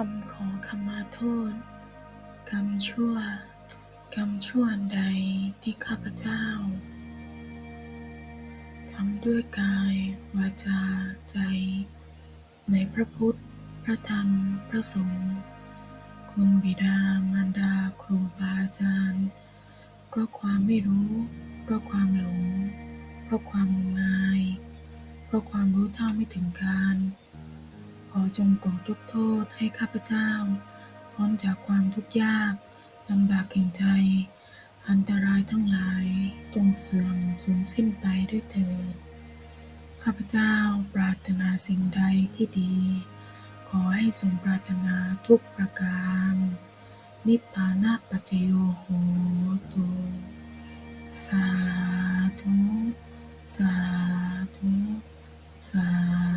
คำขอขมาโทษ กรรมชั่ว กรรมชั่วใดที่ข้าพเจ้าทำด้วยกาย วาจา ใจ ในพระพุทธ พระธรรม พระสงฆ์คุณบิดามารดาครูบาอาจารย์ เพราะความไม่รู้ เพราะความหลง เพราะความงมงาย เพราะความรู้เท่าไม่ถึงการ จงโปรดยกโทษให้ข้าพเจ้า พ้นจากความทุกข์ยากลำบากแห่งใจ อันตรายทั้งหลายจงเสื่อมสูญสิ้นไปด้วยเถิด ข้าพเจ้าปรารถนาสิ่งใดที่ดี ขอให้สมปรารถนาทุกประการ นิพพานะปัจจโยโหตุสาธุ สาธุ สาธุ